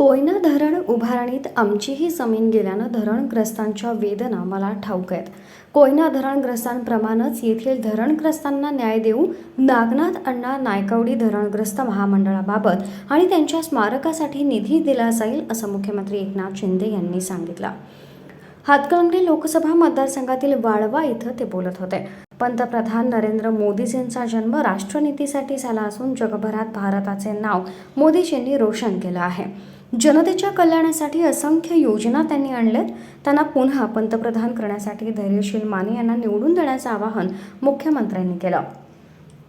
कोयना धरण उभारणीत आमचीही जमीन गेल्यानं धरणग्रस्तांच्या वेदना मला ठाऊक आहेत. कोयना धरणग्रस्तांप्रमाणेच येथील धरणग्रस्तांना न्याय देऊ नागनाथ अण्णा नायकवडी धरणग्रस्त महामंडळाबाबत आणि त्यांच्या स्मारकासाठी निधी दिला जाईल असं मुख्यमंत्री एकनाथ शिंदे यांनी सांगितलं. हातकणंगले लोकसभा मतदारसंघातील वाळवा इथं ते बोलत होते. पंतप्रधान नरेंद्र मोदीजींचा जन्म राष्ट्रनीतीसाठी झाला असून जगभरात भारताचे नाव मोदीजींनी रोशन केलं आहे. जनतेच्या कल्याणासाठी असंख्य योजना त्यांनी आणल्यात. त्यांना पुन्हा पंतप्रधान करण्यासाठी धैर्यशील माने यांना निवडून देण्याचं आवाहन मुख्यमंत्र्यांनी केलं.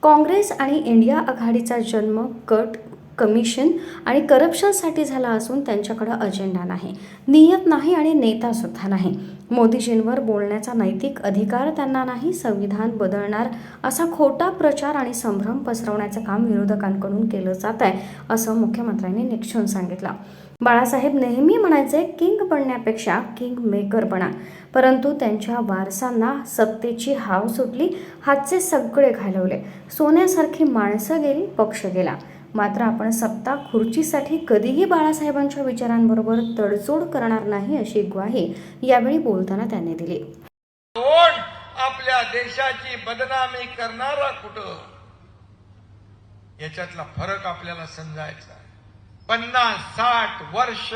काँग्रेस आणि इंडिया आघाडीचा जन्म कट कमिशन आणि करप्शनसाठी झाला असून त्यांच्याकडं अजेंडा नाही. नियत नाही आणि नेतासुद्धा नाही. मोदीजींवर बोलण्याचा नैतिक अधिकार त्यांना नाही संविधान बदलणार असा खोटा प्रचार आणि संभ्रम पसरवण्याचं काम विरोधकांकडून केलं जात आहे असं मुख्यमंत्र्यांनी निक्षून सांगितलं. बाळासाहेब नेहमी म्हणायचे किंग बनण्यापेक्षा किंग मेकर बना. परंतु त्यांच्या वारसांना सत्तेची हाव सुटली हातचे सगळे घालवले. सोन्यासारखी माणसं गेली पक्ष गेला. मात्र आपण सत्ता खुर्चीसाठी कधीही बाळासाहेबांच्या विचारांबरोबर तडजोड करणार नाही अशी ग्वाही यावेळी बोलताना त्यांनी दिली. कोण आपल्या देशाची बदनामी करणारा कुठं? याच्यातला फरक आपल्याला समजायचा पन्नास साठ वर्ष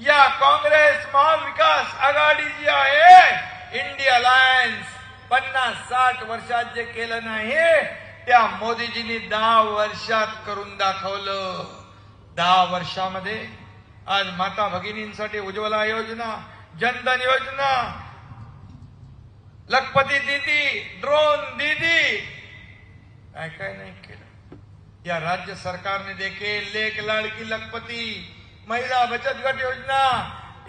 या काँग्रेस महाविकास आघाडी जी आहे. इंडिया अलायन्स पन्नास साठ वर्षात जे केलं नाही त्या मोदीजींनी दहा वर्षात करून दाखवलं. दहा वर्षामध्ये आज माता भगिनींसाठी उज्ज्वला योजना जनधन योजना लखपती दीदी ड्रोन दीदी. काय काय नाही केलं. या राज्य सरकारने देखील लेख लाडकी लखपती महिला बचत गट योजना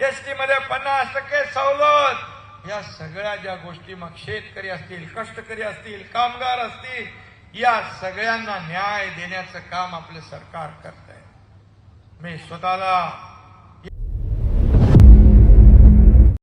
एसटी मध्ये पन्नास टक्के सवलत. या सगळ्या ज्या गोष्टी मग शेतकरी असतील कष्टकरी असतील कामगार असतील या सगळ्यांना न्याय देण्याचं काम आपलं सरकार करत आहे मी स्वतःला